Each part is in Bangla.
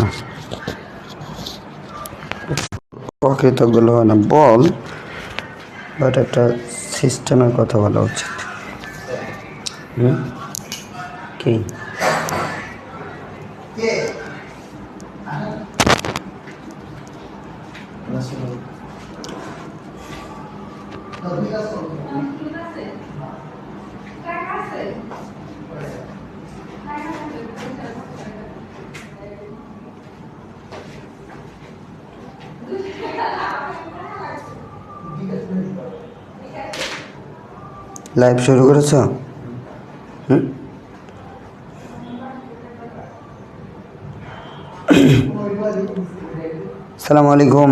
না। অকৃতজ্ঞ হয় না। বল। বাট একটা সিস্টেমের কথা বলা উচিত। হুম? কি? শুরু করেছ? হুম? সালামু আলাইকুম।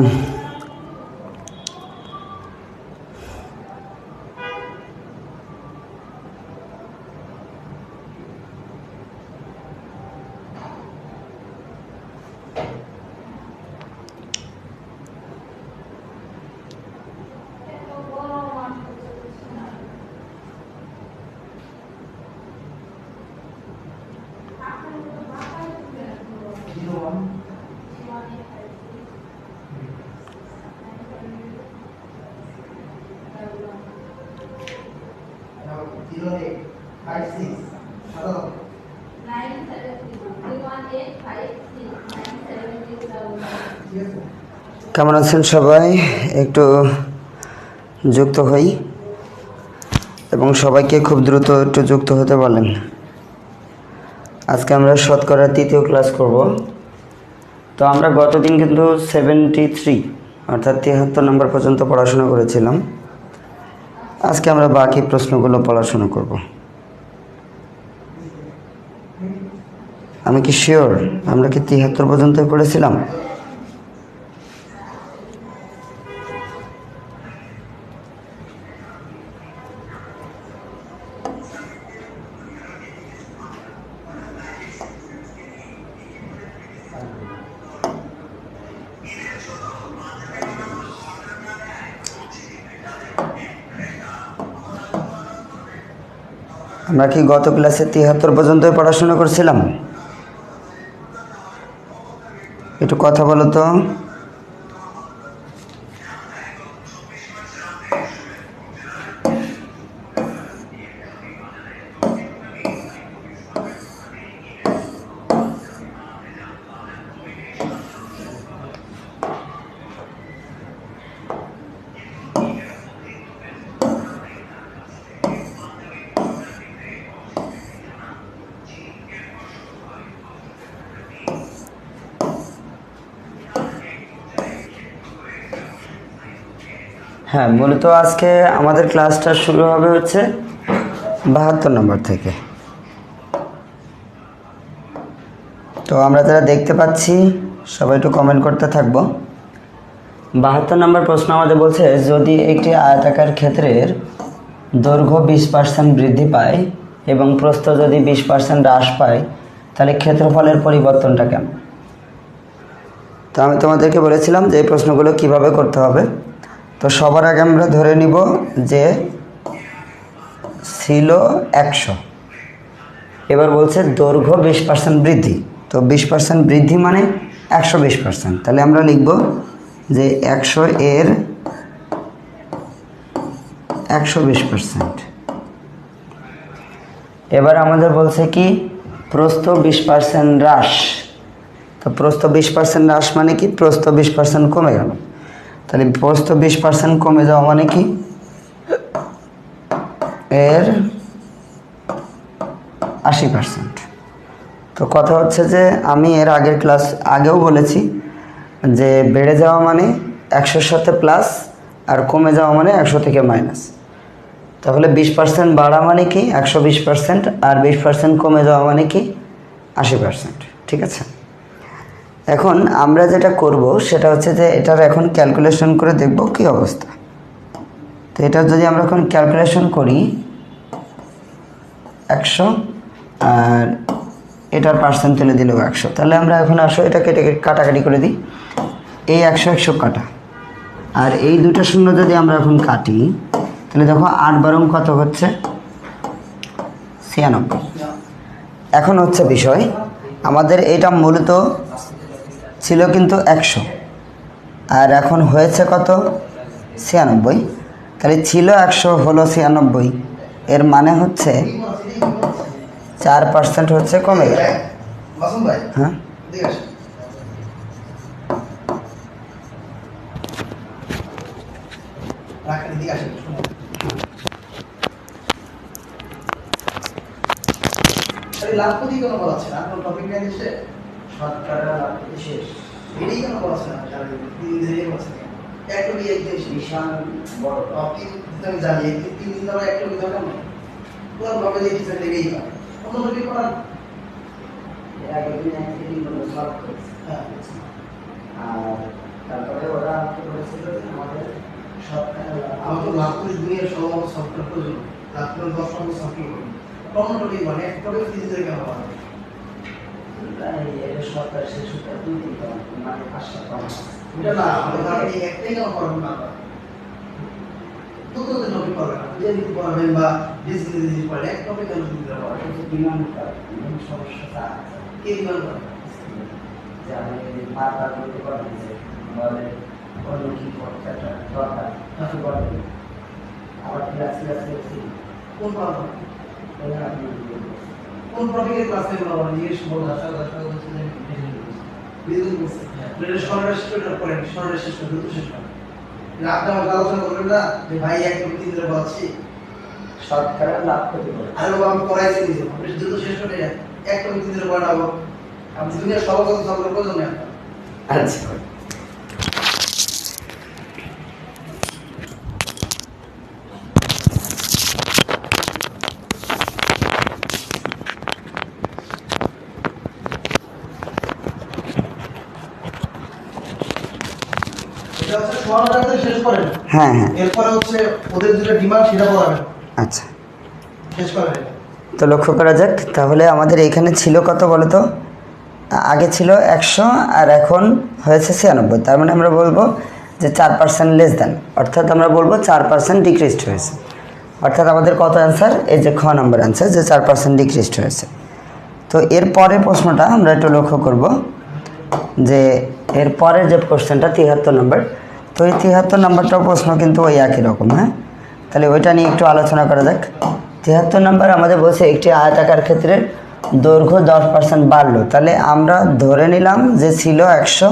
কেমন আছেন সবাই? একটু যুক্ত হই এবং সবাইকে খুব দ্রুত একটু যুক্ত হতে বলেন। আজকে আমরা শতকরার তৃতীয় ক্লাস করব। তো আমরা গতদিন কিন্তু সেভেন্টি থ্রি অর্থাৎ তিয়াত্তর নম্বর পর্যন্ত পড়াশোনা করেছিলাম। আজকে আমরা বাকি প্রশ্নগুলো পড়াশোনা করব। আমি কি শিওর আমরা কি তিয়াত্তর পর্যন্তই পড়েছিলাম? আমরা কি গত ক্লাসে তিয়াত্তর পর্যন্ত পড়াশোনা করছিলাম? একটু কথা বলো তো। হ্যাঁ মূলত আজকে আমাদের ক্লাসটা শুরু হবে হচ্ছে বাহাত্তর নম্বর থেকে। তো আমরা যারা দেখতে পাচ্ছি, সবাই একটু কমেন্ট করতে থাকব। বাহাত্তর নম্বর প্রশ্ন আমাদের বলছে, যদি একটি আয়তাকার ক্ষেত্রের দৈর্ঘ্য বিশ পার্সেন্ট বৃদ্ধি পায় এবং প্রস্থ যদি বিশ পার্সেন্ট হ্রাস পায়, তাহলে ক্ষেত্রফলের পরিবর্তনটা কেমন? তো আমি তোমাদেরকে বলেছিলাম যে এই প্রশ্নগুলো কীভাবে করতে হবে। তো সবার আগে আমরা ধরে নিব যে ছিল একশো। এবার বলছে দৈর্ঘ্য বিশ পার্সেন্ট বৃদ্ধি। তো বিশ পার্সেন্ট বৃদ্ধি মানে একশো বিশ পার্সেন্ট তাহলে আমরা লিখব যে একশো এর একশো বিশ পার্সেন্ট এবার আমাদের বলছে কি? প্রস্থ বিশ পার্সেন্ট হ্রাস। তো প্রস্থ বিশ পার্সেন্ট হ্রাস মানে কি? প্রস্থ বিশ পার্সেন্ট কমে গেল। তাহলে প্রস্থ বিশ পার্সেন্ট কমে যাওয়া মানে কি? এর আশি পার্সেন্ট তো কথা হচ্ছে যে আমি এর আগের ক্লাস আগেও বলেছি যে বেড়ে যাওয়া মানে একশোর সাথে প্লাস আর কমে যাওয়া মানে একশো থেকে মাইনাস তাহলে বিশ পার্সেন্ট বাড়া মানে কি? একশো বিশ পার্সেন্ট আর বিশ পার্সেন্ট কমে যাওয়া মানে কি? আশি পার্সেন্ট ঠিক আছে? এখন আমরা যেটা করব, সেটা হচ্ছে যে এটার এখন ক্যালকুলেশন করে দেখব কি অবস্থা। তো এটা যদি আমরা এখন ক্যালকুলেশন করি, একশো, আর এটার পার্সেন্ট তুলে দিলেও একশো। তাহলে আমরা এখন আসো এটা কেটে কেটে কাটাকাটি করে দিই। এই একশো একশো কাটা। আর এই দুটো শূন্য যদি আমরা এখন কাটি, তাহলে দেখো আট বারং কত হচ্ছে? ছিয়ানব্বই। এখন হচ্ছে বিষয়, আমাদের এটা মূলত ছিল কিন্তু একশো। আর এখন হয়েছে কত? ছিয়ানব্বই। তাহলে ছিল একশো হলো ছিয়ানব্বই। এর মানে হচ্ছে চার পার্সেন্ট হচ্ছে কমে গেল। হ্যাঁ? এদিকে আসেন। রাখেন, এদিকে আসেন, শুনুন। আরে লাভ ক্ষতি কেন টপিক নিয়ে শতকরা একটা একটা করেছে। হ্যাঁ আর তারপরে ওরা বলেছিল যে আমাদের তো লাভ করে দুনিয়ার সর্বমত সফটওয়্যার প্রয়োজন লাভ করে দশ নম্বর সফটওয়্যার করুন টপিক মানে এক টপিক তিন দিন কেন বলা প্রায় সরকার দুই তিন পাঁচ সাত এটা না আমাদের আপনি একটাই কেন করবেন না দুটো দিন টপিক করবেন না যে বা বিজনেস নীতি পড়েন এক টপিক কেন দিতে পারবেন কিছু ডিমান্ড করে মেন কে ডিমান্ড করেন যে আমি যদি বারবার বলে কি করতে দরকার আবার ক্লাস ক্লাস কোন বলবেন। কোন টপিকের ক্লাস নেবেন বলেন জিজ্ঞেস করব বিজনেস বলছে এটা সরকার শেষ করে করেন সরকার শেষ করে দ্রুত শেষ করেন। আপনি আমাকে আলোচনা করবেন না? যে ভাই এক টপিক তিন শতকরা লাভ ক্ষতি করে আরে বাবা আমি পড়াইছি নিজে। আপনি দ্রুত শেষ করে এক টপিক তিন আমি দুনিয়ার সবার কথা সব আচ্ছা এটা হচ্ছে সমাধানটা শেষ করেন হ্যাঁ হ্যাঁ। এরপরে হচ্ছে ওদের যেটা ডিমান্ড সেটা পড়াবেন আচ্ছা। শেষ করেন তো লক্ষ্য করা যাক তাহলে আমাদের এখানে ছিল কত বলো তো? আগে ছিল একশো আর এখন হয়েছে ছিয়ানব্বই। তার মানে আমরা বলব যে চার পার্সেন্ট লেস দেন অর্থাৎ আমরা বলব চার পার্সেন্ট ডিক্রিজড হয়েছে। অর্থাৎ আমাদের কত অ্যান্সার এই যে খ নম্বর অ্যান্সার যে চার পার্সেন্ট ডিক্রিজড হয়েছে। তো এর পরের প্রশ্নটা আমরা একটু লক্ষ্য করব যে এর পরের যে কোশ্চেনটা তিয়াত্তর নম্বর তো এই তিয়াত্তর নম্বরটাও প্রশ্ন কিন্তু ওই একই রকম হ্যাঁ? তাহলে ওইটা নিয়ে একটু আলোচনা করা যাক। তিয়াত্তর নম্বর আমাদের বলছে একটি আয়তাকার ক্ষেত্রে দৈর্ঘ্য দশ পার্সেন্ট বাড়লো। তাহলে আমরা ধরে নিলাম যে ছিল একশো,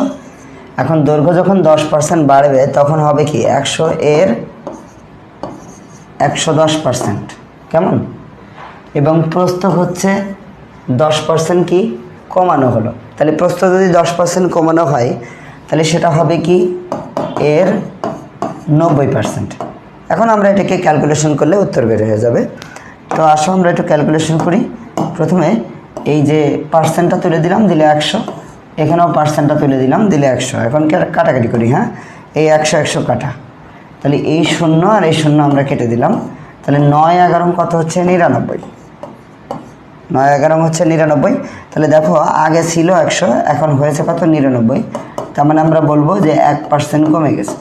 এখন দৈর্ঘ্য যখন দশ পার্সেন্ট বাড়বে তখন হবে কি? একশো এর একশো দশ পার্সেন্ট কেমন? এবং প্রস্থ হচ্ছে দশ পার্সেন্ট কি? কমানো হলো। তাহলে প্রস্থ যদি দশ পার্সেন্ট কমানো হয়, তাহলে সেটা হবে কি? এর নব্বই পার্সেন্ট এখন আমরা এটাকে ক্যালকুলেশন করলে উত্তর বের হয়ে যাবে। তো আসো, আমরা একটু ক্যালকুলেশন করি। প্রথমে এই যে পার্সেন্টটা তুলে দিলাম, দিলে একশো। এখানেও পার্সেন্টটা তুলে দিলাম, দিলে একশো। এখন কাটাকাটি করি হ্যাঁ? এই একশো একশো কাটা। তাহলে এই শূন্য আর এই শূন্য আমরা কেটে দিলাম। তাহলে নয় এগারো কত হচ্ছে? নিরানব্বই। নয় এগারো হচ্ছে নিরানব্বই। তাহলে দেখো, আগে ছিল একশো, এখন হয়েছে কত? নিরানব্বই। তার মানে আমরা বলব যে এক পার্সেন্ট কমে গেছে।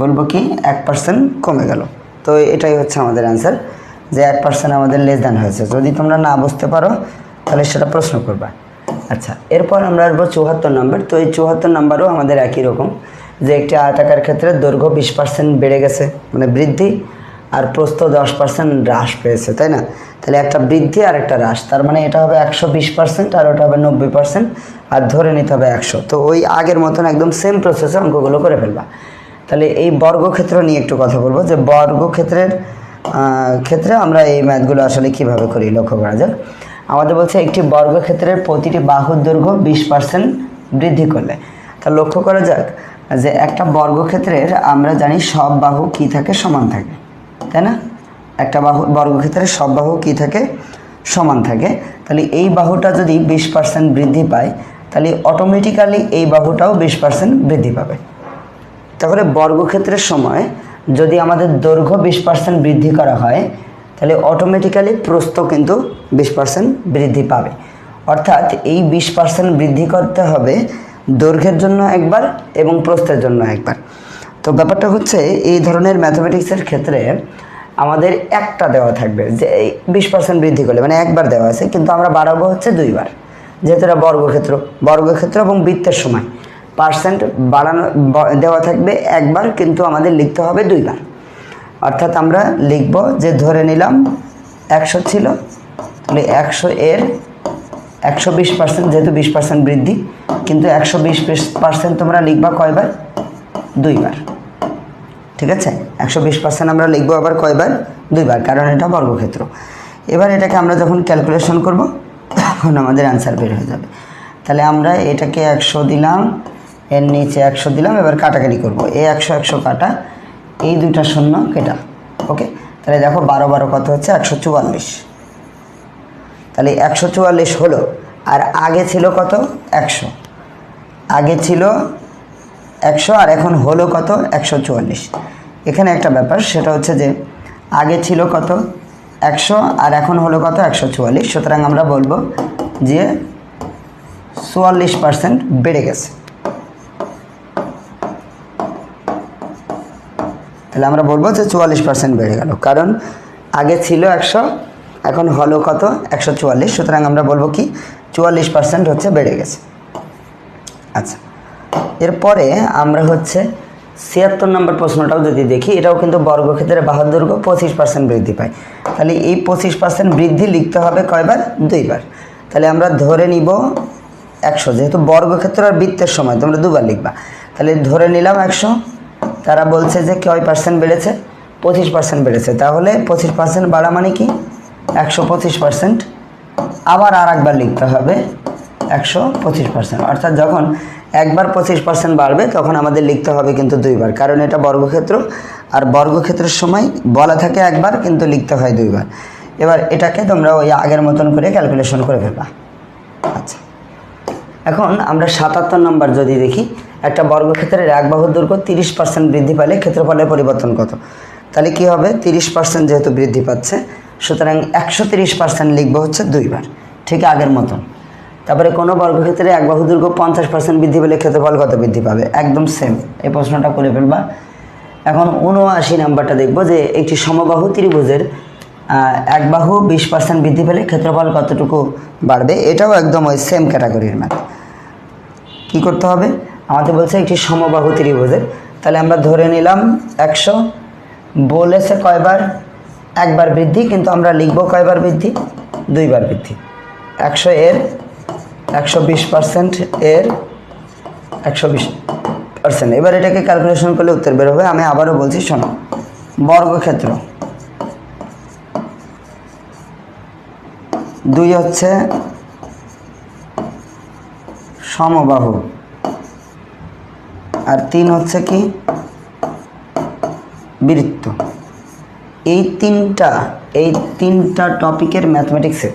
বলব কি, এক পার্সেন্ট কমে গেল। তো এটাই হচ্ছে আমাদের অ্যান্সার যে এক পার্সেন্ট আমাদের লেস দ্যান হয়েছে। যদি তোমরা না বুঝতে পারো, তাহলে সেটা প্রশ্ন করবা। আচ্ছা এরপর আমরা আসব চুয়াত্তর নম্বর তো এই চুয়াত্তর নাম্বারও আমাদের একই রকম, যে একটি আয়তাকার ক্ষেত্রে দৈর্ঘ্য বিশ পার্সেন্ট বেড়ে গেছে মানে বৃদ্ধি। আর প্রস্থ দশ পার্সেন্ট হ্রাস পেয়েছে, তাই না? তাহলে একটা বৃদ্ধি আর একটা হ্রাস, তার মানে এটা হবে একশো বিশ পার্সেন্ট আর ওটা হবে নব্বই পার্সেন্ট আর ধরে নিতে হবে একশো। তো ওই আগের মতন একদম সেম প্রসেসে অঙ্কগুলো করে ফেলবা। তাহলে এই বর্গক্ষেত্র নিয়ে একটু কথা বলব, যে বর্গক্ষেত্রের ক্ষেত্রে আমরা এই ম্যাথগুলো আসলে কীভাবে করি লক্ষ্য করা যাক। আমাদের বলছে একটি বর্গক্ষেত্রের প্রতিটি বাহুর দৈর্ঘ্য বিশ পার্সেন্ট বৃদ্ধি করলে। তা লক্ষ্য করা যাক যে একটা বর্গক্ষেত্রের আমরা জানি সব বাহু কি থাকে, সমান থাকে। তাই না? একটা বাহু বর্গক্ষেত্রে সব বাহু কী থাকে? সমান থাকে। তাহলে এই বাহুটা যদি বিশ পার্সেন্ট বৃদ্ধি পায়, তাহলে অটোমেটিক্যালি এই বাহুটাও বিশ পার্সেন্ট বৃদ্ধি পাবে। তাহলে বর্গক্ষেত্রের সময় যদি আমাদের দৈর্ঘ্য বিশ পার্সেন্ট বৃদ্ধি করা হয়, তাহলে অটোমেটিক্যালি প্রস্থ কিন্তু বিশ পার্সেন্ট বৃদ্ধি পাবে। অর্থাৎ এই বিশ পার্সেন্ট বৃদ্ধি করতে হবে দৈর্ঘ্যের জন্য একবার এবং প্রস্থের জন্য একবার। তো ব্যাপারটা হচ্ছে এই ধরনের ম্যাথমেটিক্সের ক্ষেত্রে আমাদের একটা দেওয়া থাকবে যে বিশ পার্সেন্ট বৃদ্ধি করলে মানে একবার দেওয়া আছে, কিন্তু আমরা বাড়াবো হচ্ছে দুইবার। যেহেতু এটা বর্গক্ষেত্র বর্গক্ষেত্র এবং বৃত্তের সময়। পার্সেন্ট বাড়ানো, দেওয়া থাকবে একবার, কিন্তু আমাদের লিখতে হবে দুইবার। অর্থাৎ আমরা লিখব যে ধরে নিলাম একশো ছিল, তাহলে একশো এর একশো বিশ পার্সেন্ট যেহেতু বিশ পার্সেন্ট বৃদ্ধি, কিন্তু একশো বিশ পার্সেন্ট তোমরা লিখবা কয়বার? দুইবার। ঠিক আছে? একশো বিশ পার্সেন্ট আমরা লিখব আবার কয়বার? দুইবার, কারণ এটা বর্গক্ষেত্র। এবার এটাকে আমরা যখন ক্যালকুলেশন করব, তখন আমাদের অ্যান্সার বের হয়ে যাবে। তাহলে আমরা এটাকে একশো দিলাম, এর নিচে একশো দিলাম, এবার কাটাকাটি করব। এই একশো একশো কাটা, এই দুইটা শূন্য কেটা ওকে তাহলে দেখো বারো বারো কত হচ্ছে? একশো চুয়াল্লিশ। তাহলে একশো চুয়াল্লিশ হলো, আর আগে ছিল কত? একশো। আগে ছিল একশো, আর এখন হলো কত? একশো চুয়াল্লিশ। এখানে একটা ব্যাপার, সেটা হচ্ছে যে আগে ছিল কত? একশো, আর এখন হলো কত? একশো চুয়াল্লিশ। সুতরাং আমরা বলব যে চুয়াল্লিশ পার্সেন্ট বেড়ে গেছে। তাহলে আমরা বলব যে চুয়াল্লিশ পার্সেন্ট বেড়ে গেল। কারণ আগে ছিল একশো, এখন হলো কত? একশো চুয়াল্লিশ। সুতরাং আমরা বলব কি? চুয়াল্লিশ পার্সেন্ট হচ্ছে বেড়ে গেছে। আচ্ছা। এরপরে আমরা হচ্ছে ছিয়াত্তর নম্বর প্রশ্নটাও যদি দেখি, এটাও কিন্তু বর্গক্ষেত্রে বাহাত্তর পঁচিশ পার্সেন্ট বৃদ্ধি পায়। তাহলে এই পঁচিশ পার্সেন্ট বৃদ্ধি লিখতে হবে কয়বার? দুইবার। তাহলে আমরা ধরে নিব একশো। যেহেতু বর্গক্ষেত্র আর বৃত্তের সময়, তোমরা দুবার লিখবা। তাহলে ধরে নিলাম একশো। তারা বলছে যে কয় পার্সেন্ট বেড়েছে? পঁচিশ পার্সেন্ট বেড়েছে। তাহলে পঁচিশ পার্সেন্ট বাড়া মানে কি? একশো পঁচিশ পার্সেন্ট আবার আর একবার লিখতে হবে একশো পঁচিশ পার্সেন্ট অর্থাৎ যখন একবার পঁচিশ পার্সেন্ট বাড়বে, তখন আমাদের লিখতে হবে কিন্তু দুইবার। কারণ এটা বর্গক্ষেত্র, আর বর্গক্ষেত্রের সময় বলা থাকে একবার, কিন্তু লিখতে হয় দুইবার। এবার এটাকে তোমরা ওই আগের মতন করে ক্যালকুলেশন করে ফেলবা। আচ্ছা। এখন আমরা সাতাত্তর নম্বর যদি দেখি, একটা বর্গক্ষেত্রের এক বাহুর দৈর্ঘ্য তিরিশ পার্সেন্ট বৃদ্ধি পেলে ক্ষেত্রফলের পরিবর্তন কত? তাহলে কি হবে? তিরিশ পার্সেন্ট যেহেতু বৃদ্ধি পাচ্ছে, সুতরাং একশো তিরিশ পার্সেন্ট লিখব হচ্ছে দুইবার। ঠিক আগের মতন। তারপরে কোনো বর্গক্ষেত্রে এক বাহু দৈর্ঘ্য পঞ্চাশ পার্সেন্ট বৃদ্ধি পেলে ক্ষেত্রফল কত বৃদ্ধি পাবে? একদম সেম এই প্রশ্নটা করে ফেলবা। এখন উনআশি নাম্বারটা দেখব যে একটি সমবাহু ত্রিভুজের এক বাহু বিশ পার্সেন্ট বৃদ্ধি পেলে ক্ষেত্রফল কতটুকু বাড়বে? এটাও একদম ওই সেম ক্যাটাগরির ম্যাথ কি করতে হবে? আমাদের বলছে একটি সমবাহু ত্রিভুজের। তাহলে আমরা ধরে নিলাম একশো। বলেছে কয়বার? একবার বৃদ্ধি, কিন্তু আমরা লিখব কয়বার বৃদ্ধি? দুইবার বৃদ্ধি। একশো এর একশো বিশ পার্সেন্ট এর একশো বিশ পার্সেন্ট এবার এটাকে ক্যালকুলেশন করলে উত্তর বের হবে। আমি আবারও বলছি, শোনো, বর্গক্ষেত্র। দুই হচ্ছে সমবাহু। আর তিন হচ্ছে কি? বৃত্ত। এই তিনটা এই তিনটা টপিকের ম্যাথমেটিক্সে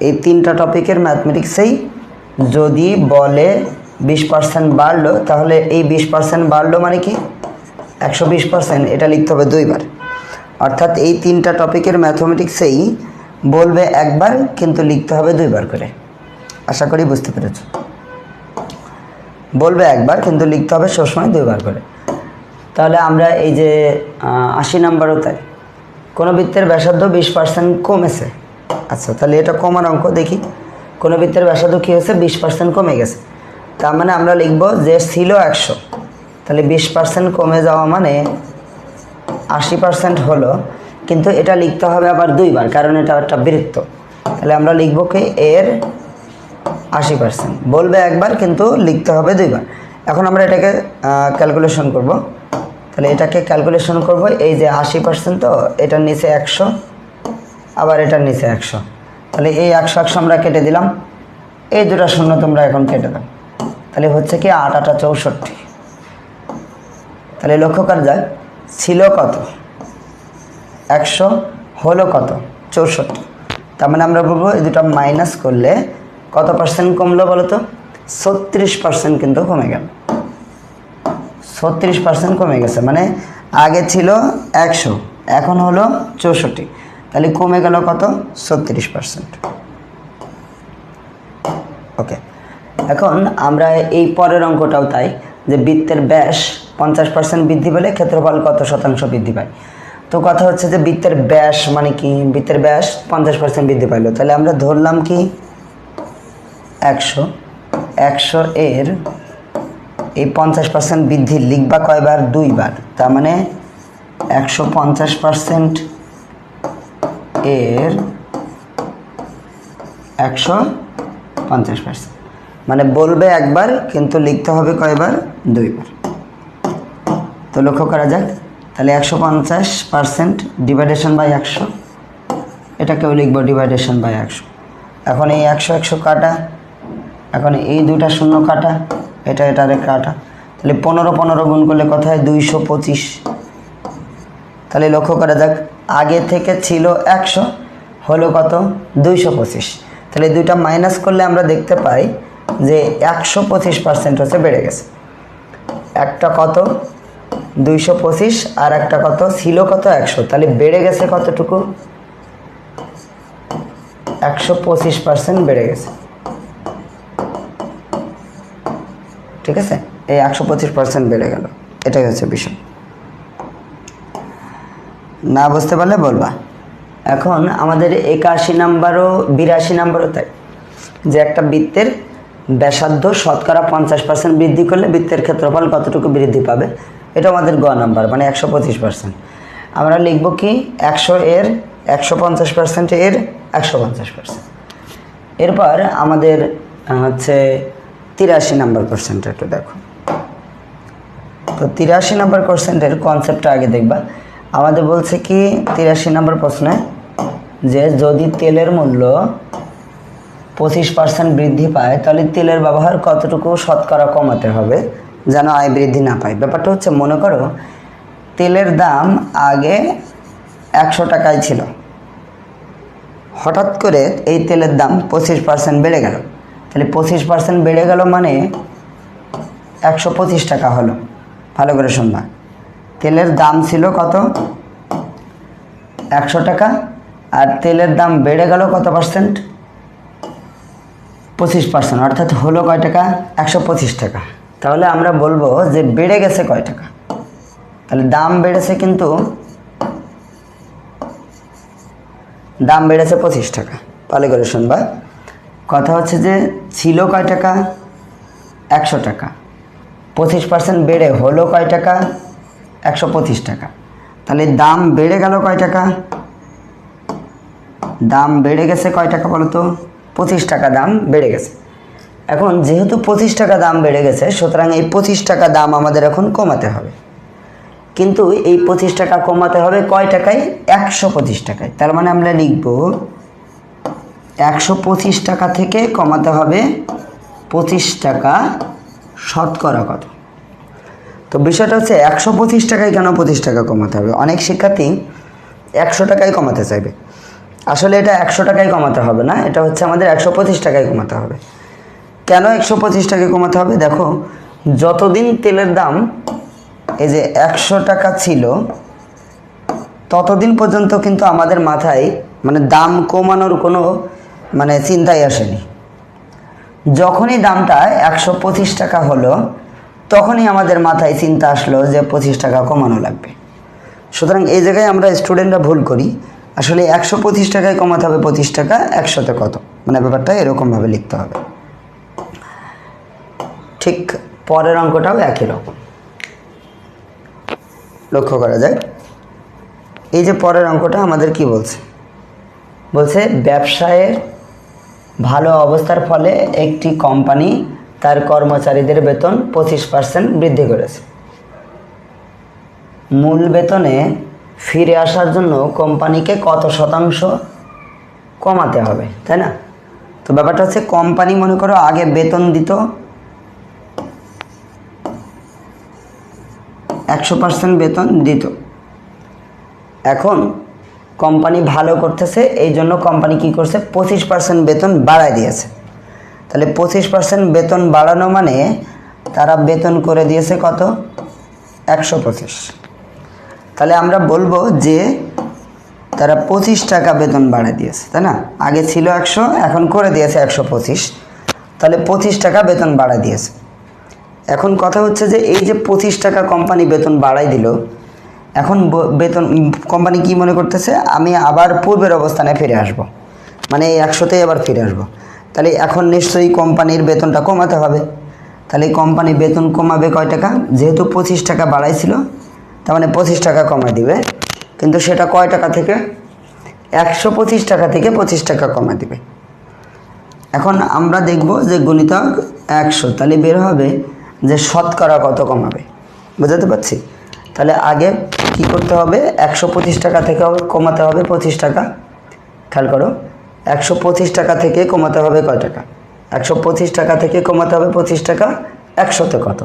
এই তিনটা টপিকের ম্যাথমেটিক্সেই যদি বলে বিশ পার্সেন্ট বাড়লো, তাহলে এই বিশ পার্সেন্ট বাড়লো মানে কি? একশো বিশ পার্সেন্ট এটা লিখতে হবে দুইবার। অর্থাৎ এই তিনটা টপিকের ম্যাথমেটিক্সেই বলবে একবার, কিন্তু লিখতে হবে দুইবার করে। আশা করি বুঝতে পেরেছ। বলবে একবার, কিন্তু লিখতে হবে সবসময় দুইবার করে। তাহলে আমরা এই যে আশি নাম্বারও তাই। কোনো বৃত্তের ব্যাসার্ধ বিশ পার্সেন্ট কমেছে। আচ্ছা তাহলে এটা কমার অঙ্ক দেখি। কোনো বৃত্তের ব্যাসার্ধ কী হয়েছে? বিশ পার্সেন্ট কমে গেছে। তার মানে আমরা লিখব যে ছিল একশো। তাহলে বিশ পার্সেন্ট কমে যাওয়া মানে আশি পার্সেন্ট হলো। কিন্তু এটা লিখতে হবে আবার দুইবার, কারণ এটা একটা বৃত্ত। তাহলে আমরা লিখব কি? এর আশি পার্সেন্ট বলবে একবার, কিন্তু লিখতে হবে দুইবার। এখন আমরা এটাকে ক্যালকুলেশন করব। তাহলে এটাকে ক্যালকুলেশন করব, এই যে আশি পার্সেন্ট তো, এটার নিচে একশো। আবার এটার নিচে একশো। তাহলে এই একশো একশো আমরা কেটে দিলাম। এই দুটা শূন্য তোমরা এখন কেটে দাও। তাহলে হচ্ছে কি আট, আটা চৌষট্টি। তাহলে লক্ষ্য করা যায়, ছিল কত? একশো হলো কত? চৌষট্টি। তার মানে আমরা বলব এই দুটো মাইনাস করলে কত পার্সেন্ট কমলো বলো তো? ছত্রিশ পার্সেন্ট কিন্তু কমে গেল। ছত্রিশ পার্সেন্ট কমে গেছে। মানে আগে ছিল একশো, এখন হলো চৌষট্টি। তাহলে কমে গেল কত? ছত্রিশ পার্সেন্ট ওকে। এখন আমরা এই পরের অঙ্কটাও তাই, যে বৃত্তের ব্যাস পঞ্চাশ পার্সেন্ট বৃদ্ধি পেলে ক্ষেত্রফল কত শতাংশ বৃদ্ধি পায়? তো কথা হচ্ছে যে বৃত্তের ব্যাস মানে কি? বৃত্তের ব্যাস পঞ্চাশ পার্সেন্ট বৃদ্ধি পাইলো। তাহলে আমরা ধরলাম কি? একশো। একশো এর এই পঞ্চাশ পার্সেন্ট বৃদ্ধি লিখবা কয়বার? দুইবার। তার মানে একশো পঞ্চাশ পার্সেন্ট এর একশো পঞ্চাশ পার্সেন্ট মানে বলবে একবার, কিন্তু লিখতে হবে কয়বার? দুইবার। তো লক্ষ্য করা যাক। তাহলে একশো পঞ্চাশ পার্সেন্ট ডিভাইডেশন বাই একশো। এটাকেও লিখব ডিভাইডেশন বাই একশো। এখন এই একশো একশো কাটা। এখন এই দুটা শূন্য কাটা। এটা এটারে কাটা। তাহলে পনেরো পনেরো গুণ করলে কত হয়? দুইশো পঁচিশ। তাহলে লক্ষ্য করা যাক। আগে থেকে ছিল একশো, হলো কত? দুইশো পঁচিশ। তাহলে দুইটা মাইনাস করলে আমরা দেখতে পাই যে একশো পঁচিশ পার্সেন্ট হচ্ছে বেড়ে গেছে। একটা কত? দুইশো পঁচিশ, আর একটা কত? ছিল কত? একশো। তাহলে বেড়ে গেছে কতটুকু? একশো পঁচিশ পার্সেন্ট বেড়ে গেছে। ঠিক আছে? এই একশো পঁচিশ পার্সেন্ট বেড়ে গেল। এটাই হচ্ছে বিষয়। না বুঝতে পারলে বলবা। এখন আমাদের একাশি নাম্বারও, বিরাশি নাম্বারও তাই। যে একটা বৃত্তের ব্যাসার্ধ শতকরা পঞ্চাশ পার্সেন্ট বৃদ্ধি করলে বৃত্তের ক্ষেত্রফল কতটুকু বৃদ্ধি পাবে? এটা আমাদের গ নাম্বার মানে একশো পঁচিশ পার্সেন্ট আমরা লিখব কি একশো এর একশো পঞ্চাশ পার্সেন্ট এর একশো পঞ্চাশ পার্সেন্ট এরপর আমাদের হচ্ছে তিরাশি নাম্বার কোশ্চেনটা একটু দেখো। তো তিরাশি নাম্বার কোশ্চেনটার কনসেপ্টটা আগে দেখবা। আমাদের বলছে কি, তিরাশি নম্বর প্রশ্নে যে যদি তেলের মূল্য পঁচিশ পার্সেন্ট বৃদ্ধি পায়, তাহলে তেলের ব্যবহার কতটুকু শতকরা কমাতে হবে যেন আয় বৃদ্ধি না পায়? ব্যাপারটা হচ্ছে, মনে করো তেলের দাম আগে একশো টাকায় ছিল। হঠাৎ করে এই তেলের দাম পঁচিশ পার্সেন্ট বেড়ে গেল। তাহলে পঁচিশ পার্সেন্ট বেড়ে গেল মানে একশো পঁচিশ টাকা হলো। ভালো করে শুনবা। তেলের দাম ছিল কত? একশো টাকা। আর তেলের দাম বেড়ে গেল কত পার্সেন্ট পঁচিশ পার্সেন্ট অর্থাৎ হলো কয় টাকা? একশো পঁচিশ টাকা। তাহলে আমরা বলব যে বেড়ে গেছে কয় টাকা? তাহলে দাম বেড়েছে কিন্তু দাম বেড়েছে পঁচিশ টাকা। ভালো করে শুনবা। কথা হচ্ছে যে ছিল কয় টাকা? একশো টাকা। পঁচিশ পার্সেন্ট বেড়ে হলো কয় টাকা? একশো পঁচিশ টাকা। তাহলে দাম বেড়ে গেল কয় টাকা? দাম বেড়ে গেছে কয় টাকা বলো তো? পঁচিশ টাকা দাম বেড়ে গেছে। এখন যেহেতু পঁচিশ টাকা দাম বেড়ে গেছে, সুতরাং এই পঁচিশ টাকা দাম আমাদের এখন কমাতে হবে। কিন্তু এই পঁচিশ টাকা কমাতে হবে কয় টাকায়? একশো পঁচিশ টাকায়। তার মানে আমরা লিখব, একশো পঁচিশ টাকা থেকে কমাতে হবে পঁচিশ টাকা শতকরা কত? তো বিষয়টা হচ্ছে একশো পঁচিশ টাকায় কেন পঁচিশ টাকা কমাতে হবে? অনেক শিক্ষার্থী একশো টাকায় কমাতে চাইবে। আসলে এটা একশো টাকায় কমাতে হবে না, এটা হচ্ছে আমাদের একশো পঁচিশ টাকায় কমাতে হবে। কেন একশো পঁচিশ টাকায় কমাতে হবে? দেখো, যতদিন তেলের দাম এই যে একশো টাকা ছিল, ততদিন পর্যন্ত কিন্তু আমাদের মাথায় মানে দাম কমানোর কোনো মানে চিন্তাই আসেনি। যখনই দামটা একশো পঁচিশ টাকা হলো তখনই আমাদের মাথায় চিন্তা আসলো যে পঁচিশ টাকা কমানো লাগবে। সুতরাং এই জায়গায় আমরা স্টুডেন্টরা ভুল করি। আসলে একশো পঁচিশ টাকায় কমাতে হবে, পঁচিশ টাকা একশোতে কত? মানে ব্যাপারটা এরকমভাবে লিখতে হবে। ঠিক পরের অঙ্কটাও একই রকম। লক্ষ্য করা যায়। এই যে পরের অঙ্কটা আমাদের কি বলছে? বলছে, ব্যবসায়ের ভালো অবস্থার ফলে একটি কোম্পানি তার কর্মচারীদের বেতন পঁচিশ পার্সেন্ট বৃদ্ধি করেছে। মূল বেতনে ফিরে আসার জন্য কোম্পানিকে কত শতাংশ কমাতে হবে, তাই না? তো ব্যাপারটা হচ্ছে কোম্পানি মনে করো আগে বেতন দিত একশো পার্সেন্ট বেতন দিত। এখন কোম্পানি ভালো করতেছে এই জন্য কোম্পানি কি করছে, পঁচিশ পার্সেন্ট বেতন বাড়ায় দিয়েছে। তাহলে পঁচিশ পার্সেন্ট বেতন বাড়ানো মানে তারা বেতন করে দিয়েছে কত? একশো পঁচিশ। তাহলে আমরা বলব যে তারা পঁচিশ টাকা বেতন বাড়ায় দিয়েছে, তাই না? আগে ছিল একশো, এখন করে দিয়েছে একশো পঁচিশ। তাহলে পঁচিশ টাকা বেতন বাড়ায় দিয়েছে। এখন কথা হচ্ছে যে এই যে পঁচিশ টাকা কোম্পানি বেতন বাড়াই দিল, এখন বেতন, কোম্পানি কি মনে করতেছে? আমি আবার পূর্বের অবস্থানে ফিরে আসব। মানে এই একশোতেই আবার ফিরে আসব। তাহলে এখন নিশ্চয়ই কোম্পানির বেতনটা কমাতে হবে। তাহলে কোম্পানি বেতন কমাবে কয় টাকা? যেহেতু পঁচিশ টাকা বাড়াইছিল, তার মানে পঁচিশ টাকা কমায় দিবে। কিন্তু সেটা কয় টাকা থেকে? একশো পঁচিশ টাকা থেকে পঁচিশ টাকা কমায় দিবে। এখন আমরা দেখব যে গণিতক একশো, তাহলে বের হবে যে শতকরা কত কমাবে। বুঝাতে পারছি? তাহলে আগে কি করতে হবে? একশো পঁচিশ টাকা থেকে কমাতে হবে পঁচিশ টাকা। খেয়াল করো। একশো পঁচিশ টাকা থেকে কমাতে হবে কয় টাকা? একশো পঁচিশ টাকা থেকে কমাতে হবে পঁচিশ টাকা, একশোতে কত?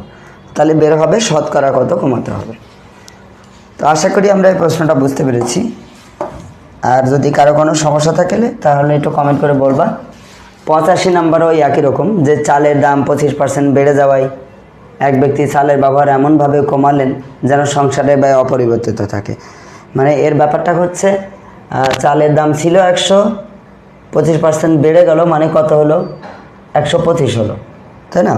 তাহলে বের হবে শতকরা কত কমাতে হবে। তো আশা করি আমরা এই প্রশ্নটা বুঝতে পেরেছি। আর যদি কারও কোনো সমস্যা থাকে, তাহলে একটু কমেন্ট করে বলবা। পঁচাশি নাম্বারও ওই একই রকম, যে চালের দাম পঁচিশ পার্সেন্ট বেড়ে যাওয়ায় এক ব্যক্তি চালের ব্যবহার এমনভাবে কমালেন যেন সংসারে ব্যয় অপরিবর্তিত থাকে। মানে এর ব্যাপারটা হচ্ছে চালের দাম ছিল একশো পঁচিশ পার্সেন্ট বেড়ে গেল মানে কত হলো? একশো পঁচিশ হলো, তাই না?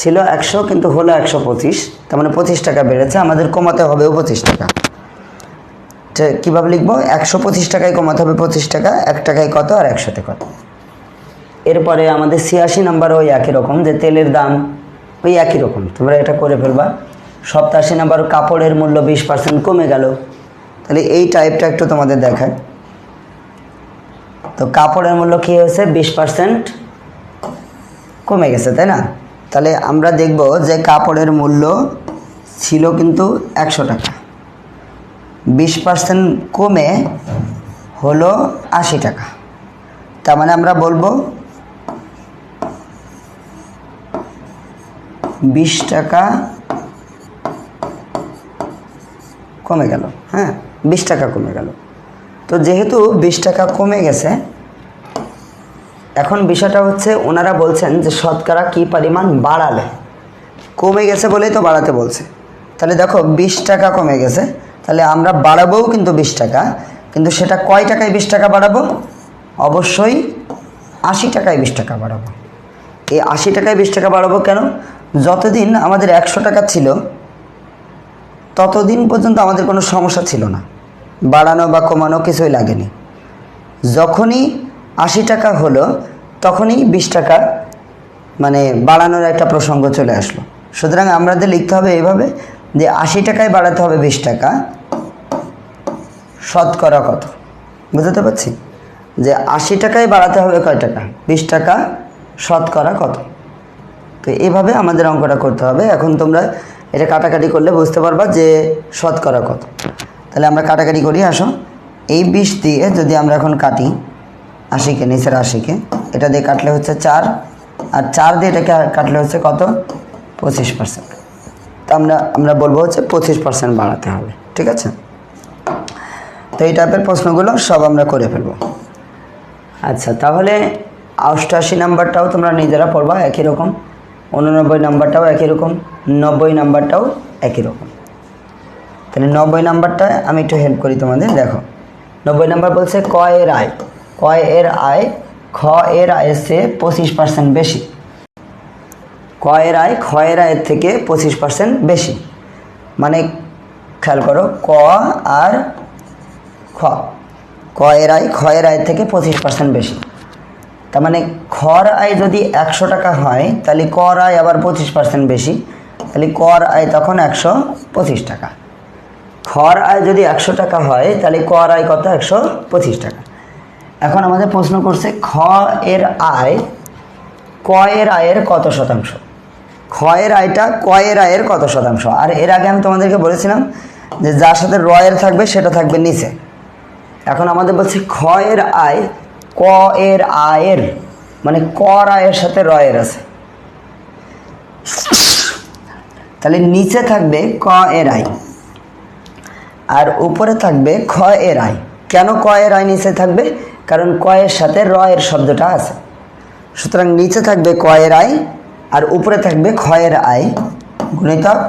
ছিল একশো কিন্তু হলো একশো পঁচিশ, তার মানে পঁচিশ টাকা বেড়েছে, আমাদের কমাতে হবেও পঁচিশ টাকা। কীভাবে লিখব? একশো পঁচিশ টাকায় কমাতে হবে পঁচিশ টাকা, এক টাকায় কত আর একশোতে কত? এরপরে আমাদের ছিয়াশি নাম্বার ওই একই রকম, যে তেলের দাম ওই একই রকম, তোমরা এটা করে ফেলবা। সপ্তাশি নাম্বার কাপড়ের মূল্য বিশ পার্সেন্ট কমে গেল, তাহলে এই টাইপটা একটু তোমাদের দেখায়। তো কাপড়ের মূল্য কী হয়েছে? বিশ পার্সেন্ট কমে গেছে, তাই না? তাহলে আমরা দেখব যে কাপড়ের মূল্য ছিল কিন্তু একশো টাকা। বিশ পার্সেন্ট কমে হলো আশি টাকা। তার মানে আমরা বলব বিশ টাকা কমে গেল হ্যাঁ? বিশ টাকা কমে গেল। তো যেহেতু বিশ টাকা কমে গেছে, এখন বিষয়টা হচ্ছে ওনারা বলছেন যে শতকরা কী পরিমাণ বাড়ালে? কমে গেছে বলেই তো বাড়াতে বলছে। তাহলে দেখো, বিশ টাকা কমে গেছে, তাহলে আমরা বাড়াবোও কিন্তু বিশ টাকা, কিন্তু সেটা কয় টাকায় বিশ টাকা বাড়াবো? অবশ্যই আশি টাকায় বিশ টাকা বাড়াবো। এই আশি টাকায় বিশ টাকা বাড়াবো কেন? যতদিন আমাদের একশো টাকা ছিল, ততদিন পর্যন্ত আমাদের কোনো সমস্যা ছিল না। বাড়ানো বা কমানো কিছুই লাগেনি। যখনই আশি টাকা হলো, তখনই বিশ টাকা মানে বাড়ানোর একটা প্রসঙ্গ চলে আসলো। সুতরাং আমাদের লিখতে হবে এইভাবে যে আশি টাকায় বাড়াতে হবে বিশ টাকা, শতকরা কত? বুঝতে পারছি? যে আশি টাকায় বাড়াতে হবে কয় টাকা? বিশ টাকা, শতকরা কত? তো এইভাবে আমাদের অঙ্কটা করতে হবে। এখন তোমরা এটা কাটাকাটি করলে বুঝতে পারবা যে শতকরা কত। তাহলে আমরা কাটাকাটি করি, আসো। এই বিশ দিয়ে যদি আমরা এখন কাটি, আশিকে, নিচের আশিকে, এটা দিয়ে কাটলে হচ্ছে চার, আর চার দিয়ে এটাকে কাটলে হচ্ছে কত? পঁচিশ পার্সেন্ট তো আমরা আমরা বলব হচ্ছে পঁচিশ পার্সেন্ট বাড়াতে হবে, ঠিক আছে? তো এই টাইপের প্রশ্নগুলো সব আমরা করে ফেলব। আচ্ছা তাহলে অষ্টআশি নাম্বারটাও তোমরা নিজেরা পড়বা একই রকম, উননব্বই নাম্বারটাও একই রকম, নব্বই নাম্বারটাও একই রকম। তাহলে নব্বই নাম্বারটা আমি একটু হেল্প করি তোমাদের, দেখো। নব্বই নাম্বার বলছে ক এর আয়। ক এর আয়, খ এর আয়ের চেয়ে পঁচিশ পার্সেন্ট বেশি। ক এর আয়, খ এর আয়ের থেকে পঁচিশ পার্সেন্ট বেশি। মানে খেয়াল করো, ক আর খ। ক এর আয়, খ এর আয়ের থেকে পঁচিশ পার্সেন্ট বেশি। তার মানে খর আয় যদি একশো টাকা হয়, তাহলে কর আয় আবার পঁচিশ পার্সেন্ট বেশি। তাহলে কর আয় তখন একশো পঁচিশ টাকা। খর আয় যদি একশো টাকা হয়, তাহলে কর আয় কত? একশো পঁচিশ টাকা। এখন আমাদের প্রশ্ন করছে খ এর আয় ক এর আয়ের কত শতাংশ? খ এর আয়টা ক এর আয়ের কত শতাংশ? আর এর আগে আমি তোমাদেরকে বলেছিলাম যে যার সাথে র এর থাকবে, সেটা থাকবে নিচে। এখন আমাদের বলছে খ এর আয় ক এর আয়ের মানে কর আয়ের সাথে র এর আছে। তাহলে নিচে থাকবে ক এর আয়। আর উপরে থাকবে খ এর আয় কেন ক এর আয় নিচে থাকবে? কারণ ক এর সাথে র এর শব্দটা আছে। সুতরাং নিচে থাকবে ক এর আয় আর উপরে থাকবে খ এর আয় গুণিতক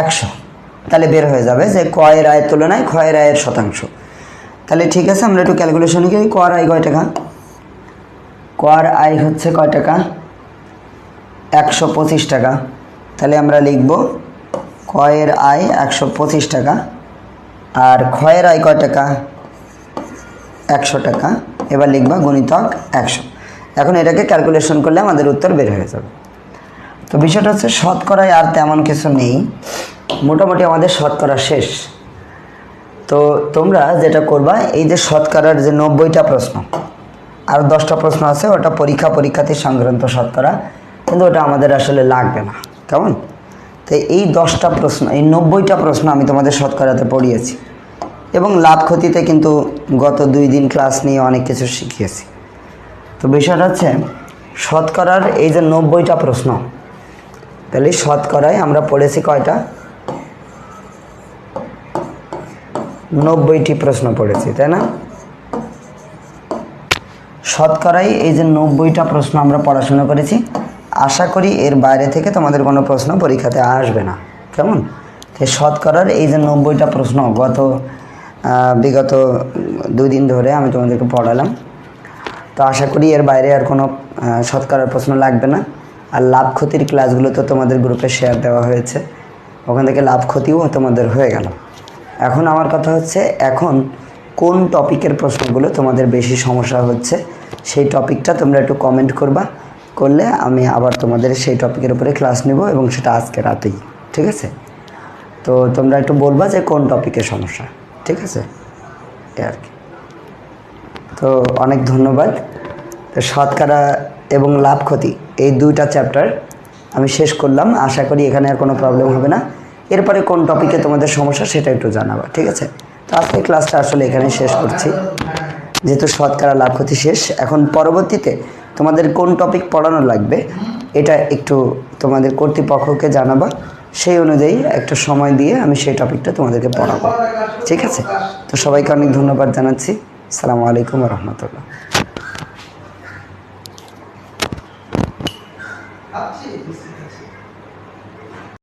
একশো। তাহলে বের হয়ে যাবে যে ক এর আয়ের তুলনায় খ এর আয়ের শতাংশ। তাহলে ঠিক আছে, আমরা একটু ক্যালকুলেশন করি কর আয় কয় টাকা? কর আয় হচ্ছে কয় টাকা? একশো পঁচিশ টাকা। তাহলে আমরা লিখব কয়ের আয় একশো পঁচিশ টাকা। আর ক্ষয়ের আয় কয় টাকা? একশো টাকা। এবার লিখবা গণিতক একশো। এখন এটাকে ক্যালকুলেশন করলে আমাদের উত্তর বের হয়ে যাবে। তো বিষয়টা হচ্ছে শতকরায় আর তেমন কিছু নেই। মোটামুটি আমাদের শতকরা শেষ। তো তোমরা যেটা করবা, এই যে শতকরার যে নব্বইটা প্রশ্ন, আর দশটা প্রশ্ন আছে, ওটা পরীক্ষা পরীক্ষাতে সংক্রান্ত শতকরা, কিন্তু ওটা আমাদের আসলে লাগবে না। কেমন? তো এই দশটা প্রশ্ন, এই নব্বইটা প্রশ্ন আমি তোমাদের শতকরাতে পড়িয়েছি। এবং লাভ ক্ষতিতে কিন্তু গত দুই দিন ক্লাস নিয়ে অনেক কিছু শিখিয়েছি। তো বিষয়টা হচ্ছে, শতকরার এই যে নব্বইটা প্রশ্ন, তাহলে শতকরায় আমরা পড়েছি কয়টা? নব্বইটি প্রশ্ন পড়েছি, তাই না? শতকরাই এই যে নব্বইটা প্রশ্ন আমরা পড়াশোনা করেছি আশা করি এর বাইরে থেকে তোমাদের কোনো প্রশ্ন পরীক্ষাতে আসবে না। কেমন? তো শতকরার এই যে নব্বইটা প্রশ্ন গত বিগত দুই দিন ধরে আমি তোমাদেরকে পড়ালাম। তো আশা করি এর বাইরে আর কোনো আহ, শতকরার প্রশ্ন লাগবে না। আর লাভ ক্ষতির ক্লাসগুলো তো তোমাদের গ্রুপে শেয়ার দেওয়া হয়েছে। ওখান থেকে লাভ ক্ষতিও তোমাদের হয়ে গেল। এখন আমার কথা হচ্ছে এখন কোন টপিকের প্রশ্নগুলো তোমাদের বেশি সমস্যা হচ্ছে সেই টপিকটা তোমরা একটু কমেন্ট করবা। করলে আমি আবার তোমাদের সেই টপিকের উপরে ক্লাস নেব এবং সেটা আজকে রাতেই, ঠিক আছে? তো তোমরা একটু বলবা যে কোন টপিকের সমস্যা, ঠিক আছে? আর কি। তো অনেক ধন্যবাদ। তো শতকরা এবং লাভ ক্ষতি, এই দুইটা চ্যাপ্টার আমি শেষ করলাম। আশা করি এখানে আর কোনো প্রবলেম হবে না। এরপরে কোন টপিকে তোমাদের সমস্যা সেটা একটু জানাবা, ঠিক আছে? তো আজকে ক্লাসটা আসলে এখানে শেষ করছি। যেহেতু শতকরা লাভ ক্ষতি শেষ, এখন পরবর্তীতে তোমাদের কোন টপিক পড়ানো লাগবে, এটা একটু তোমাদের কর্তৃপক্ষকে জানাবা। সেই অনুযায়ী একটা সময় দিয়ে আমি সেই টপিকটা তোমাদেরকে পড়াবো। ঠিক আছে? তো সবাইকে অনেক ধন্যবাদ জানাচ্ছি। সালামু আলাইকুম রহমতুল্লাহ।